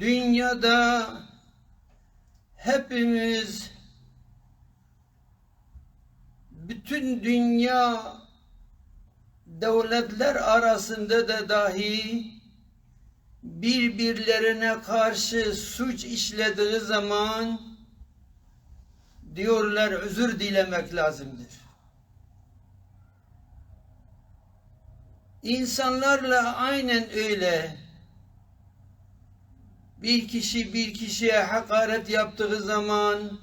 Dünyada hepimiz bütün dünya devletler arasında da dahi birbirlerine karşı suç işlediği zaman diyorlar özür dilemek lazımdır. İnsanlarla aynen öyle bir kişi bir kişiye hakaret yaptığı zaman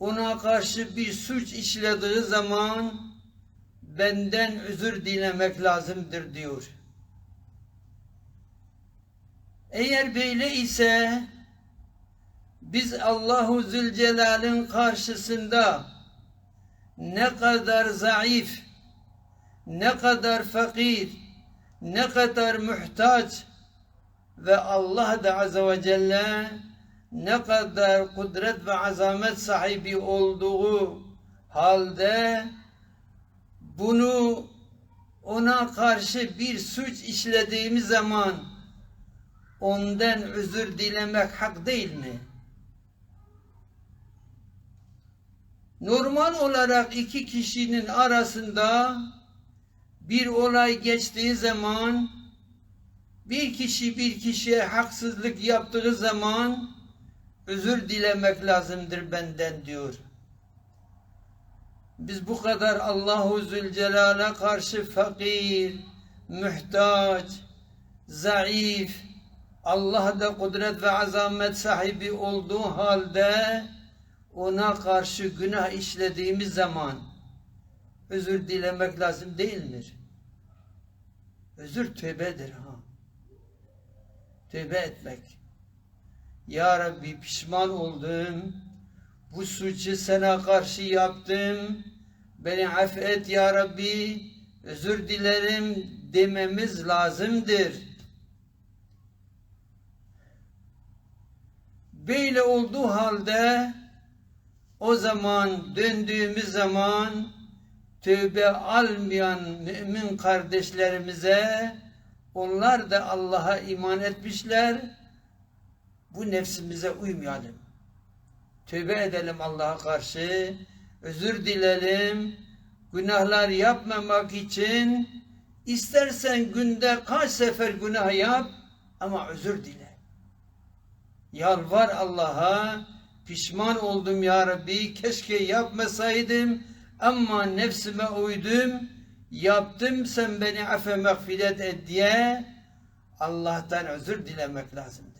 ona karşı bir suç işlediği zaman benden özür dilemek lazımdır diyor. Eğer böyle ise biz Allahu Zülcelal'in karşısında ne kadar zayıf, ne kadar fakir, ne kadar muhtaç ve Allah da Azze ve Celle ne kadar kudret ve azamet sahibi olduğu halde bunu ona karşı bir suç işlediğimiz zaman ondan özür dilemek hak değil mi? Normal olarak iki kişinin arasında bir olay geçtiği zaman bir kişi bir kişiye haksızlık yaptığı zaman özür dilemek lazımdır benden diyor. Biz bu kadar Allahu Zülcelal'e karşı fakir, mühtaç, zayıf, Allah da kudret ve azamet sahibi olduğu halde ona karşı günah işlediğimiz zaman özür dilemek lazım değildir. Özür tövbedir ha. Tövbe etmek. Ya Rabbi pişman oldum. Bu suçu sana karşı yaptım. Beni affet ya Rabbi. Özür dilerim dememiz lazımdır. Böyle olduğu halde o zaman döndüğümüz zaman tövbe almayan mümin kardeşlerimize onlar da Allah'a iman etmişler. Bu nefsimize uymayalım. Tövbe edelim Allah'a karşı. Özür dilerim. Günahlar yapmamak için istersen günde kaç sefer günah yap ama özür dile. Yalvar Allah'a pişman oldum ya Rabbi keşke yapmasaydım ama nefsime uydum yaptım sen beni affe mağfiret et diye Allah'tan özür dilemek lazımdır.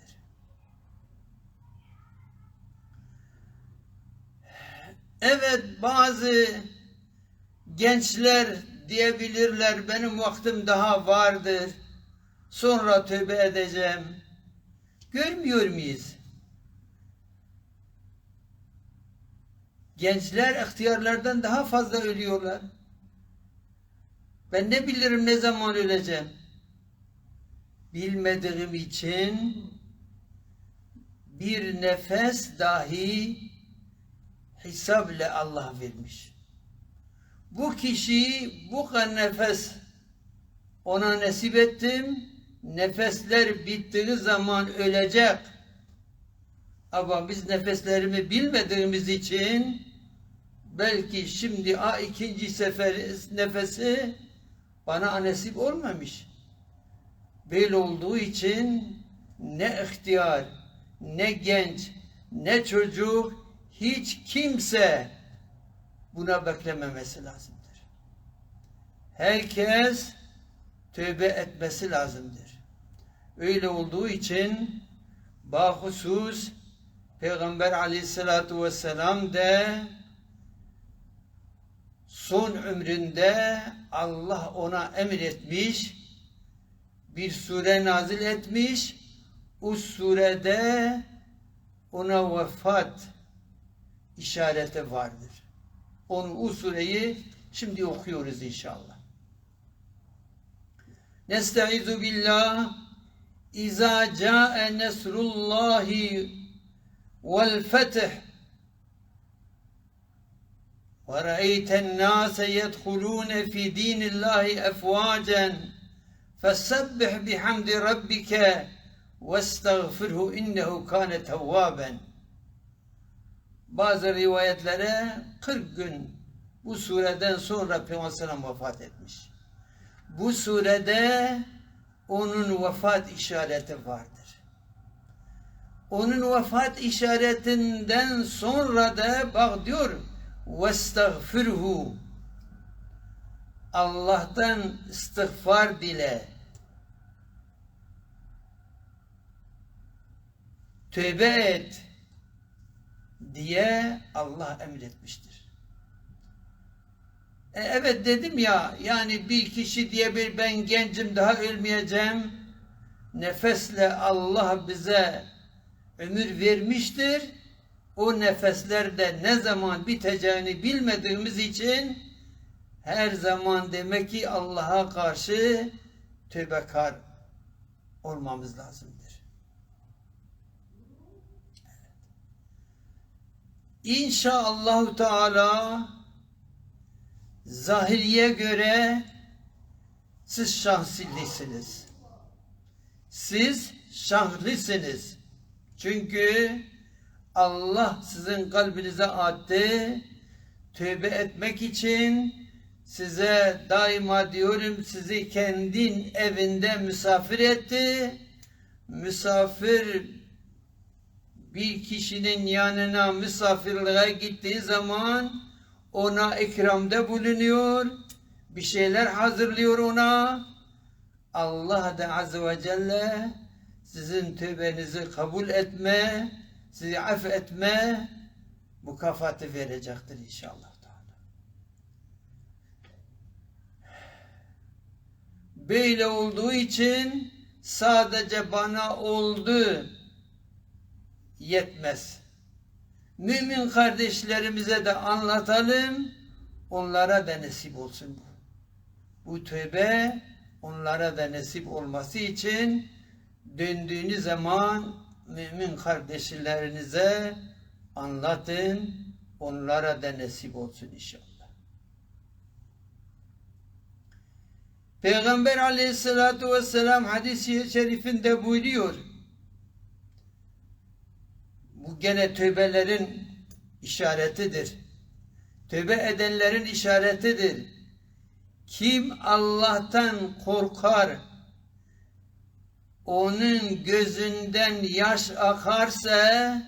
Evet bazı gençler diyebilirler benim vaktim daha vardır. Sonra tövbe edeceğim. Görmüyor muyuz? Gençler ihtiyarlardan daha fazla ölüyorlar. Ben ne bilirim ne zaman öleceğim? Bilmediğim için bir nefes dahi hesapla Allah vermiş. Bu kişi bu kadar nefes ona nasip ettim. Nefesler bittiği zaman ölecek. Ama biz nefeslerimi bilmediğimiz için belki şimdi a ikinci sefer nefesi bana nasip olmamış. Böyle olduğu için ne ihtiyar, ne genç, ne çocuk, hiç kimse buna beklememesi lazımdır. Herkes tövbe etmesi lazımdır. Öyle olduğu için bahusus Peygamber aleyhissalatu vesselam de son ömründe Allah ona emretmiş bir sure nazil etmiş. O surede ona vefat işareti vardır. Onu o sureyi şimdi okuyoruz inşallah. Nestaizu billah İza ca'e nesrullahi vel fetih ورأيت الناس يدخلون في دين الله أفواجا فسبح بحمد ربك واستغفره إنه كان توابا bazı rivayetlere 40 gün bu sureden sonra Peygamber Aleyhisselam vefat etmiş. Bu surede onun vefat işareti vardır. Onun vefat işaretinden sonra da bak diyor vestagfirhu Allah'tan istiğfar dile. Tövbe et diye Allah emretmiştir. E, evet dedim ya yani bir kişi diye bir ben gencim daha ölmeyeceğim. Nefesle Allah bize ömür vermiştir. O nefeslerde ne zaman biteceğini bilmediğimiz için her zaman demek ki Allah'a karşı tövbekar olmamız lazımdır. İnşallah Teala zahiriye göre siz şanslıysınız. Siz şanslısınız. Çünkü Allah sizin kalbinize attı. Tövbe etmek için size daima diyorum sizi kendin evinde misafir etti. Misafir bir kişinin yanına misafirliğe gittiği zaman ona ikramda bulunuyor. Bir şeyler hazırlıyor ona. Allah da Azze ve Celle sizin tövbenizi kabul etme, sizi affetme mükafatı verecektir inşallah. Böyle olduğu için sadece bana oldu yetmez. Mümin kardeşlerimize de anlatalım, onlara da nasip olsun bu. Bu tövbe onlara da nasip olması için döndüğünüz zaman mümin kardeşlerinize anlatın, onlara da nasip olsun inşallah. Peygamber aleyhissalatu vesselam hadisi şerifinde buyuruyor. Bu gene tövbelerin işaretidir. Tövbe edenlerin işaretidir. Kim Allah'tan korkar, onun gözünden yaş akarsa,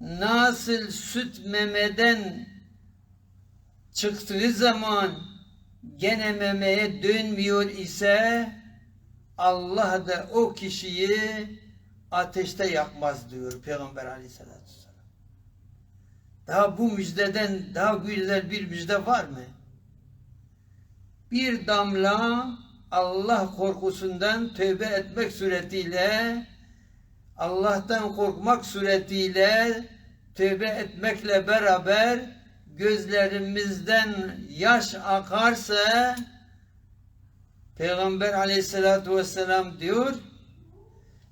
nasıl süt memeden çıktığı zaman gene memeye dönmüyor ise, Allah da o kişiyi ateşte yakmaz diyor Peygamber aleyhissalatü vesselam. Daha bu müjdeden daha güzel bir müjde var mı? Bir damla Allah korkusundan tövbe etmek suretiyle Allah'tan korkmak suretiyle tövbe etmekle beraber gözlerimizden yaş akarsa Peygamber aleyhissalatü vesselam diyor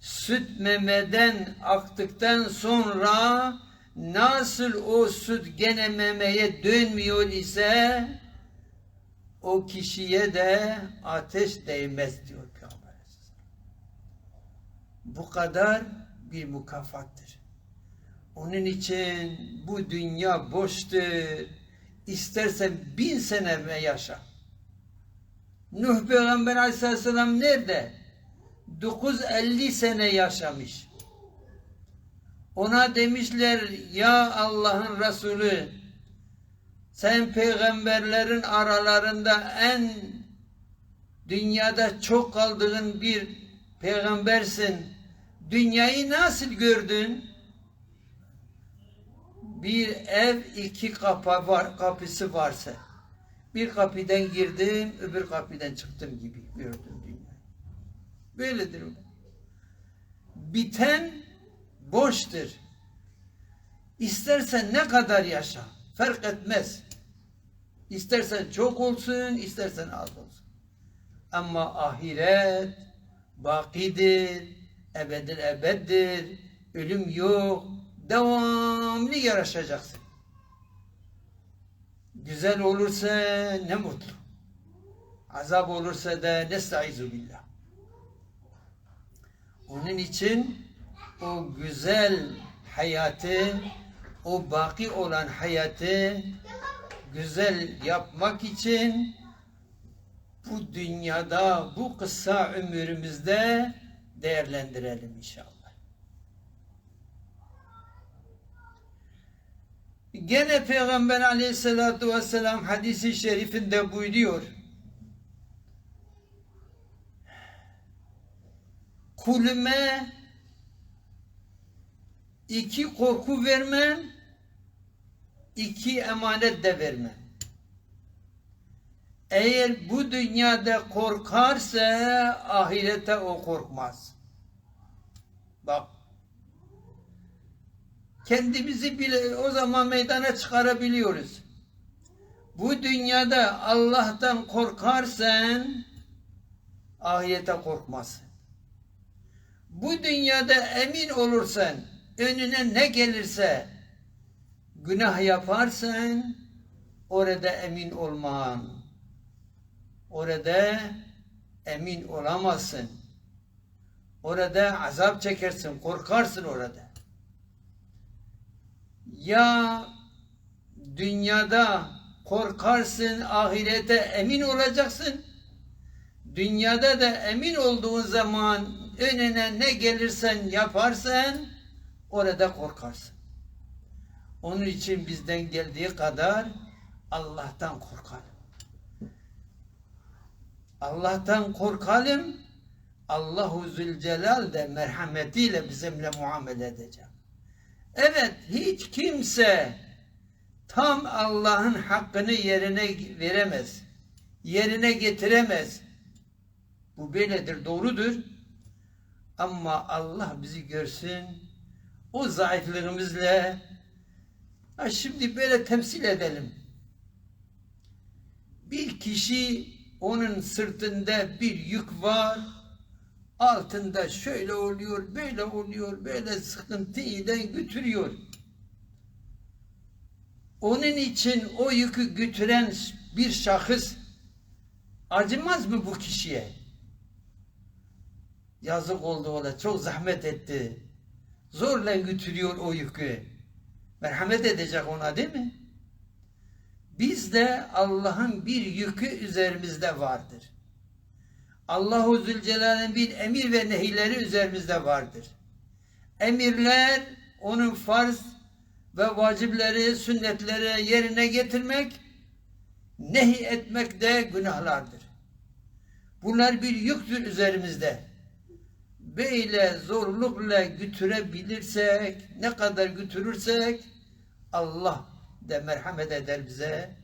süt memeden aktıktan sonra nasıl o süt gene memeye dönmüyor ise o kişiye de ateş değmez diyor Peygamber. Bu kadar bir mukafattır. Onun için bu dünya boştur. İstersen bin sene yaşa. Nuh Peygamber Aleyhisselam nerede? 950 sene yaşamış. Ona demişler ya Allah'ın Resulü sen peygamberlerin aralarında en dünyada çok kaldığın bir peygambersin. Dünyayı nasıl gördün? Bir ev iki kapı var, kapısı varsa bir kapıdan girdim, öbür kapıdan çıktım gibi gördüm dünyayı. Böyledir. o. Biten boştur. İstersen ne kadar yaşa. Fark etmez. İstersen çok olsun, istersen az olsun. Ama ahiret bakidir, ebedil ebeddir, ölüm yok, devamlı yarışacaksın. Güzel olursa ne mutlu. Azap olursa da nestaizu billah. Onun için o güzel hayatı, o baki olan hayatı güzel yapmak için bu dünyada, bu kısa ömrümüzde değerlendirelim inşallah. Gene Peygamber aleyhissalatu vesselam hadisi şerifinde buyuruyor. Kulüme iki korku vermem, iki emanet de vermem. Eğer bu dünyada korkarsa ahirete o korkmaz. Bak. Kendimizi bile o zaman meydana çıkarabiliyoruz. Bu dünyada Allah'tan korkarsan ahirete korkmazsın. Bu dünyada emin olursan önüne ne gelirse günah yaparsan orada emin olman. Orada emin olamazsın. Orada azap çekersin, korkarsın orada. Ya dünyada korkarsın, ahirete emin olacaksın. Dünyada da emin olduğun zaman önüne ne gelirsen yaparsan orada korkarsın. Onun için bizden geldiği kadar Allah'tan korkalım. Allah'tan korkalım. Allahu Zülcelal de merhametiyle bizimle muamele edecek. Evet hiç kimse tam Allah'ın hakkını yerine veremez. Yerine getiremez. Bu böyledir, doğrudur. Ama Allah bizi görsün. O zayıflığımızla ha şimdi böyle temsil edelim. Bir kişi onun sırtında bir yük var. Altında şöyle oluyor, böyle oluyor, böyle sıkıntıyla götürüyor. Onun için o yükü götüren bir şahıs acımaz mı bu kişiye? Yazık oldu ona, çok zahmet etti. Zorla götürüyor o yükü. Merhamet edecek ona değil mi? Bizde Allah'ın bir yükü üzerimizde vardır. Allahu Zülcelal'in bir emir ve nehileri üzerimizde vardır. Emirler onun farz ve vacipleri, sünnetleri yerine getirmek, nehi etmek de günahlardır. Bunlar bir yüktür üzerimizde. Böyle zorlukla götürebilirsek, ne kadar götürürsek Allah de merhamet eder bize.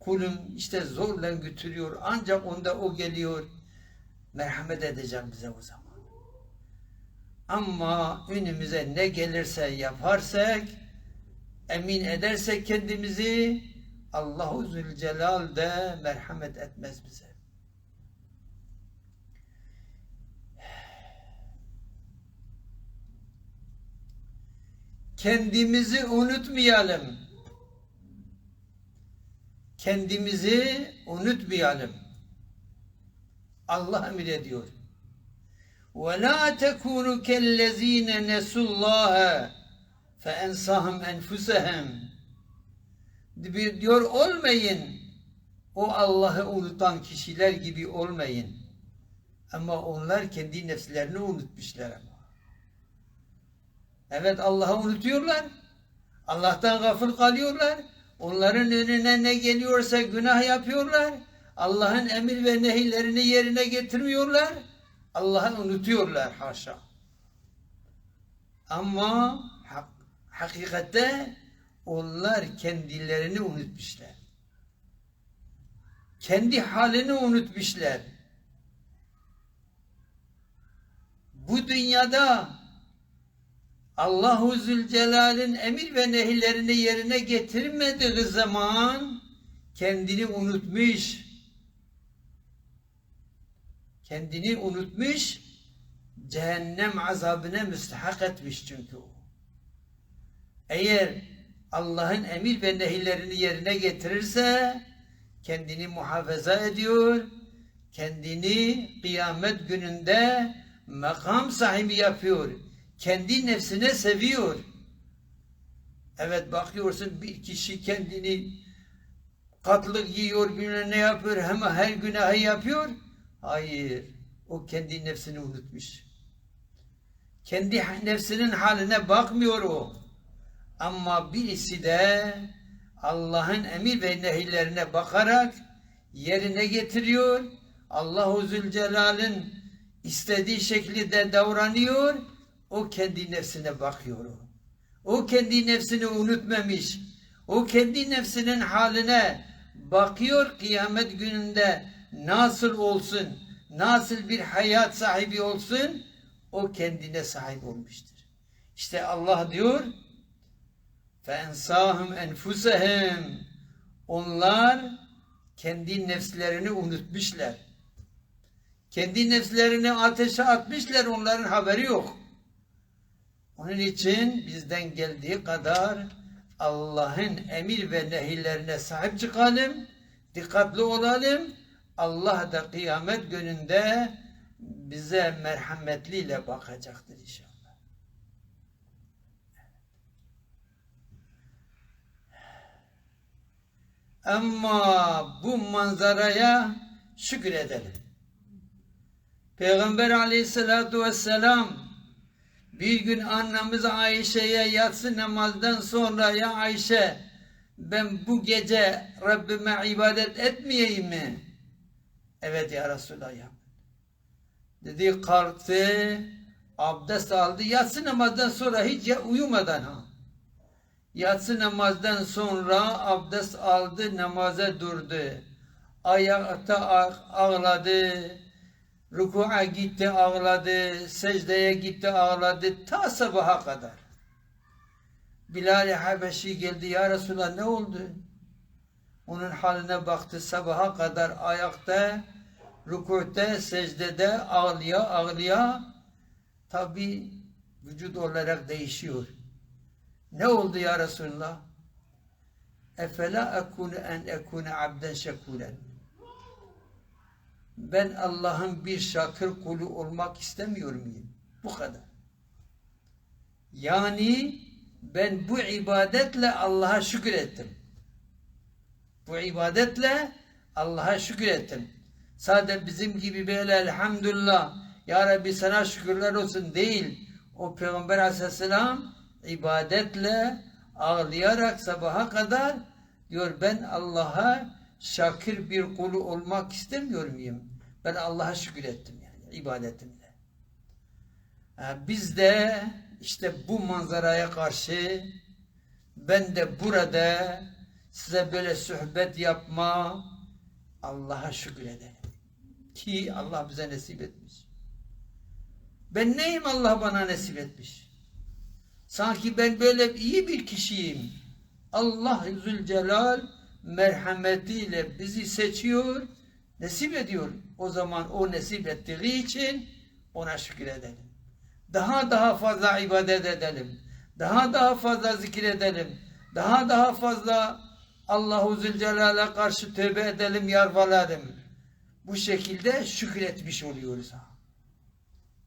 Kulum işte zorla götürüyor ancak onda o geliyor. Merhamet edeceğim bize o zaman. Ama önümüze ne gelirse yaparsak, emin edersek kendimizi, Allahu Zülcelal de merhamet etmez bize. Kendimizi unutmayalım. Kendimizi unutmayalım. Allah emrediyor. وَلَا تَكُونُوا كَالَّذ۪ينَ نَسُوا اللّٰهَ فَاَنْسَهُمْ اَنْفُسَهُمْ diyor olmayın o Allah'ı unutan kişiler gibi olmayın. Ama onlar kendi nefslerini unutmuşlar ama. Evet Allah'ı unutuyorlar. Allah'tan gafıl kalıyorlar. Onların önüne ne geliyorsa günah yapıyorlar. Allah'ın emir ve nehirlerini yerine getirmiyorlar. Allah'ı unutuyorlar haşa. Ama hak, hakikatte onlar kendilerini unutmuşlar. Kendi halini unutmuşlar. bu dünyada Allahu Zülcelal'in emir ve nehirlerini yerine getirmediği zaman kendini unutmuş. Kendini unutmuş, cehennem azabına müstahak etmiş çünkü o. Eğer Allah'ın emir ve nehirlerini yerine getirirse kendini muhafaza ediyor, kendini kıyamet gününde makam sahibi yapıyor. Kendi nefsine seviyor. Evet bakıyorsun bir kişi kendini katlık yiyor, bilmem ne yapıyor, hemen her günahı yapıyor. Hayır, o kendi nefsini unutmuş. Kendi nefsinin haline bakmıyor o. Ama birisi de Allah'ın emir ve nehirlerine bakarak yerine getiriyor. Allahu Zülcelal'in istediği şekilde davranıyor. O kendi nefsine bakıyor. O, o kendi nefsini unutmamış. O kendi nefsinin haline bakıyor kıyamet gününde nasıl olsun, nasıl bir hayat sahibi olsun, o kendine sahip olmuştur. İşte Allah diyor, فَاَنْسَاهُمْ اَنْفُسَهِمْ Onlar kendi nefslerini unutmuşlar. Kendi nefslerini ateşe atmışlar, onların haberi yok. Onun için bizden geldiği kadar Allah'ın emir ve nehirlerine sahip çıkalım, dikkatli olalım. Allah da kıyamet gününde bize merhametliyle bakacaktır inşallah. Ama bu manzaraya şükredelim. Peygamber aleyhissalatu vesselam bir gün annemiz Ayşe'ye yatsı namazdan sonra ya Ayşe ben bu gece Rabbime ibadet etmeyeyim mi? Evet ya Resulallah ya. Dedi kalktı, abdest aldı. Yatsı namazdan sonra hiç ya, uyumadan ha. Yatsı namazdan sonra abdest aldı, namaza durdu. Ayakta ağladı, ruku'a gitti ağladı, secdeye gitti ağladı, ta sabaha kadar. Bilal-i Habeşi geldi, ya Resulallah ne oldu? Onun haline baktı sabaha kadar ayakta, rükûte, secdede ağlaya ağlaya tabi vücut olarak değişiyor. Ne oldu ya Resulullah? Efela ekunu en ekune abden şekulen. Ben Allah'ın bir şakır kulu olmak istemiyor muyum? Bu kadar. Yani ben bu ibadetle Allah'a şükür ettim. Bu ibadetle Allah'a şükür ettim. Sadece bizim gibi böyle elhamdülillah Ya Rabbi sana şükürler olsun değil. O Peygamber aleyhisselam ibadetle ağlayarak sabaha kadar diyor ben Allah'a şakir bir kulu olmak istemiyor muyum? Ben Allah'a şükür ettim yani ibadetimle. Yani biz de işte bu manzaraya karşı ben de burada size böyle sohbet yapma Allah'a şükür edelim. Ki Allah bize nasip etmiş. Ben neyim Allah bana nasip etmiş? Sanki ben böyle iyi bir kişiyim. Allah Zülcelal merhametiyle bizi seçiyor, nasip ediyor. O zaman o nasip ettiği için ona şükür edelim. Daha daha fazla ibadet edelim. Daha daha fazla zikredelim. Daha daha fazla Allahu Zülcelal'e karşı tövbe edelim, yalvaralım. Bu şekilde şükretmiş oluyoruz.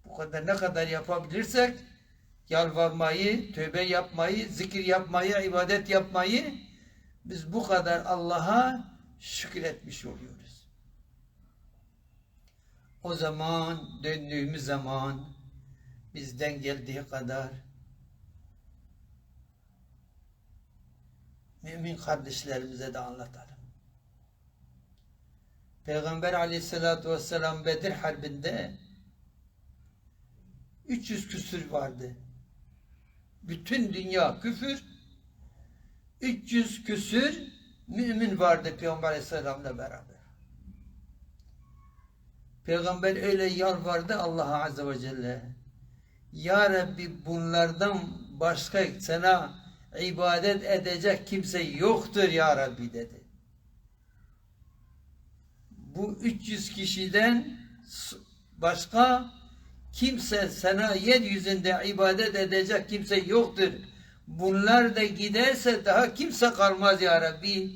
Bu kadar ne kadar yapabilirsek yalvarmayı, tövbe yapmayı, zikir yapmayı, ibadet yapmayı biz bu kadar Allah'a şükretmiş oluyoruz. O zaman döndüğümüz zaman bizden geldiği kadar mümin kardeşlerimize de anlatalım. Peygamber aleyhissalatü vesselam Bedir Harbi'nde 300 küsür vardı. Bütün dünya küfür 300 küsür mümin vardı Peygamber aleyhisselamla beraber. Peygamber öyle yalvardı Allah'a azze ve celle. Ya Rabbi bunlardan başka sana ibadet edecek kimse yoktur ya Rabbi dedi. Bu 300 kişiden başka kimse sana yeryüzünde ibadet edecek kimse yoktur. Bunlar da giderse daha kimse kalmaz ya Rabbi.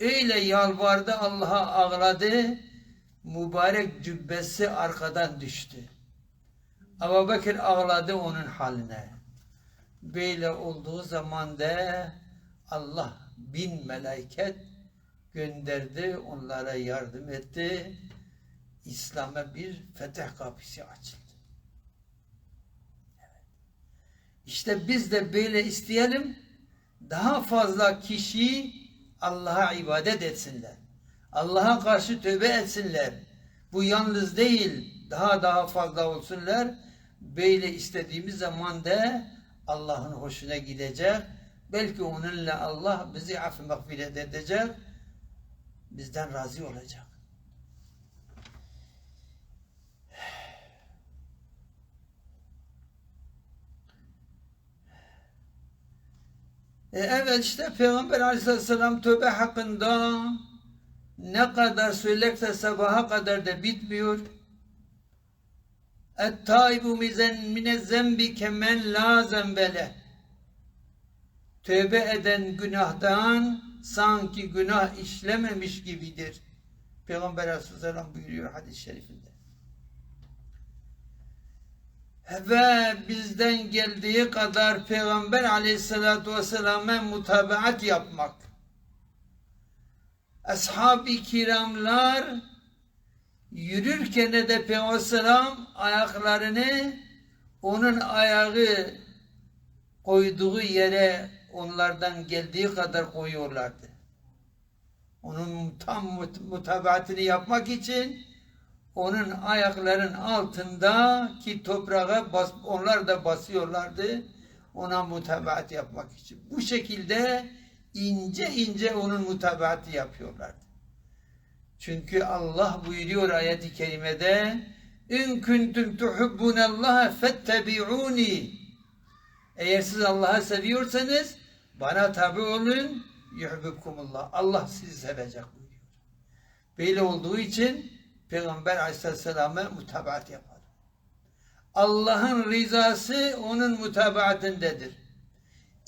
Öyle yalvardı Allah'a ağladı. Mübarek cübbesi arkadan düştü. Ebu Bekir ağladı onun haline. Böyle olduğu zaman da Allah bin meleket gönderdi, onlara yardım etti. İslam'a bir fetih kapısı açıldı. Evet. İşte biz de böyle isteyelim. Daha fazla kişi Allah'a ibadet etsinler. Allah'a karşı tövbe etsinler. Bu yalnız değil, daha daha fazla olsunlar. Böyle istediğimiz zaman da Allah'ın hoşuna gidecek. Belki onunla Allah bizi affı mağfiret edecek. Bizden razı olacak. E evet işte Peygamber aleyhisselam tövbe hakkında ne kadar söylerse sabaha kadar da bitmiyor. Et-taibu mine zembi kemen la zembele. Tövbe eden günahtan sanki günah işlememiş gibidir. Peygamber aleyhisselam buyuruyor hadis-i şerifinde. Ve bizden geldiği kadar Peygamber aleyhissalatu vesselam'a mutabaat yapmak. Ashab-ı kiramlar yürürken de Peygamber ayaklarını onun ayağı koyduğu yere onlardan geldiği kadar koyuyorlardı. Onun tam mut- mutabaatini yapmak için onun ayakların altında ki toprağa bas, onlar da basıyorlardı ona mutabaat yapmak için. Bu şekilde ince ince onun mutabaatı yapıyorlardı. Çünkü Allah buyuruyor ayet-i kerimede İn kuntum tuhubbunallaha fettebi'uni Eğer siz Allah'ı seviyorsanız bana tabi olun yuhibbukumullah. Allah sizi sevecek buyuruyor. Böyle olduğu için Peygamber aleyhisselam'a mutabaat yapar. Allah'ın rızası onun mutabaatindedir.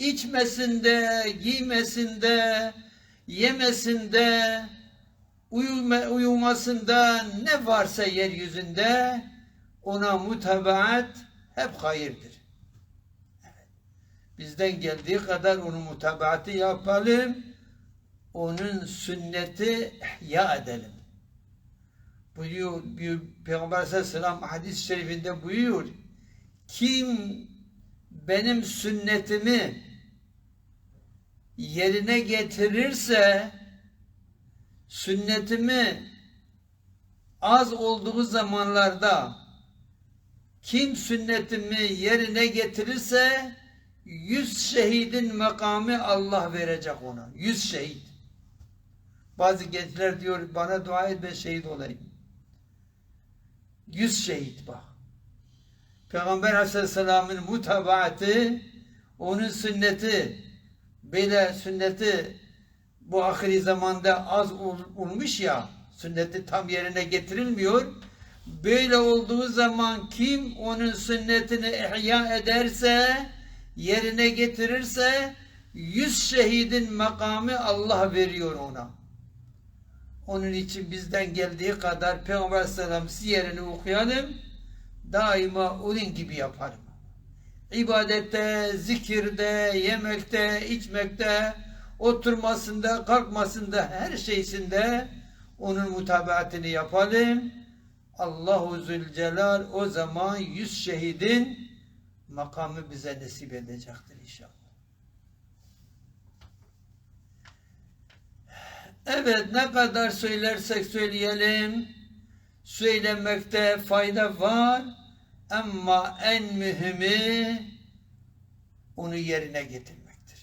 İçmesinde, giymesinde, yemesinde, uyuma, uyumasında ne varsa yeryüzünde ona mutabaat hep hayırdır. Bizden geldiği kadar onun mutabaatı yapalım, onun sünneti ihya edelim buyuruyor, buyuruyor Peygamber Aleyhisselam hadis-i şerifinde buyuruyor. Kim benim sünnetimi yerine getirirse sünnetimi az olduğu zamanlarda kim sünnetimi yerine getirirse yüz şehidin makamı Allah verecek ona. Yüz şehit. Bazı gençler diyor bana dua et ben şehit olayım. Yüz şehit bak. Peygamber Aleyhisselam'ın mutabaatı, onun sünneti, böyle sünneti bu ahiri zamanda az ol, olmuş ya, sünneti tam yerine getirilmiyor. Böyle olduğu zaman kim onun sünnetini ihya ederse, yerine getirirse, yüz şehidin makamı Allah veriyor ona. Onun için bizden geldiği kadar Peygamber Aleyhisselam siyerini okuyalım. Daima onun gibi yaparım. İbadette, zikirde, yemekte, içmekte, oturmasında, kalkmasında, her şeysinde onun mutabaatini yapalım. Allahu Zülcelal o zaman yüz şehidin makamı bize nasip edecektir inşallah. Evet ne kadar söylersek söyleyelim söylemekte fayda var ama en mühimi onu yerine getirmektir.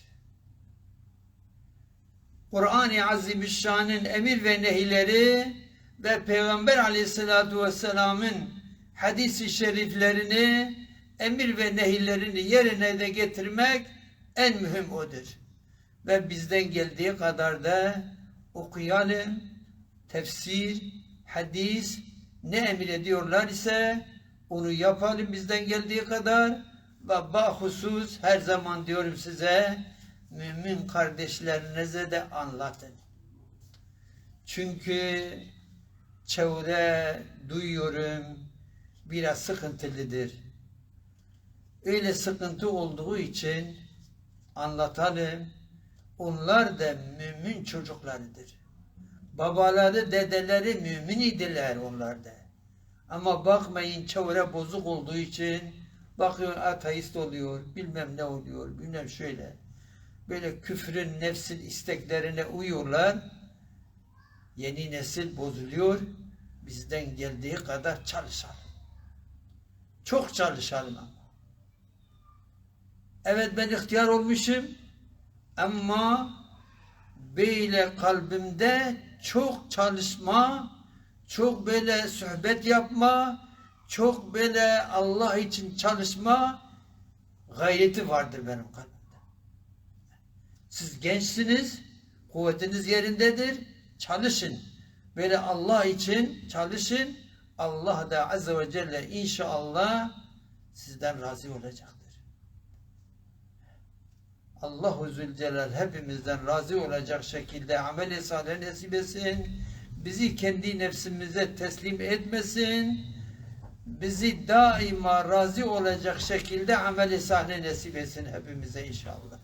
Kur'an-ı Azimüşşan'ın emir ve nehileri ve Peygamber Aleyhisselatü Vesselam'ın hadisi şeriflerini emir ve nehirlerini yerine de getirmek en mühim odur. Ve bizden geldiği kadar da okuyalım, tefsir, hadis ne emir ediyorlar ise onu yapalım bizden geldiği kadar ve bahusus her zaman diyorum size mümin kardeşlerinize de anlatın. Çünkü çevre duyuyorum biraz sıkıntılıdır. Öyle sıkıntı olduğu için anlatalım. Onlar da mümin çocuklarıdır. Babaları, dedeleri mümin idiler onlar da. Ama bakmayın çevre bozuk olduğu için bakıyor ateist oluyor, bilmem ne oluyor, bilmem şöyle. Böyle küfrün nefsin isteklerine uyuyorlar. Yeni nesil bozuluyor. Bizden geldiği kadar çalışalım. Çok çalışalım ama. Evet ben ihtiyar olmuşum ama böyle kalbimde çok çalışma, çok böyle sohbet yapma, çok böyle Allah için çalışma gayreti vardır benim kalbimde. Siz gençsiniz, kuvvetiniz yerindedir, çalışın. Böyle Allah için çalışın. Allah da Azze ve Celle inşallah sizden razı olacaktır. Allahu Zülcelal hepimizden razı olacak şekilde amel-i salih nasip etsin. Bizi kendi nefsimize teslim etmesin. Bizi daima razı olacak şekilde amel-i salih nasip etsin hepimize inşallah.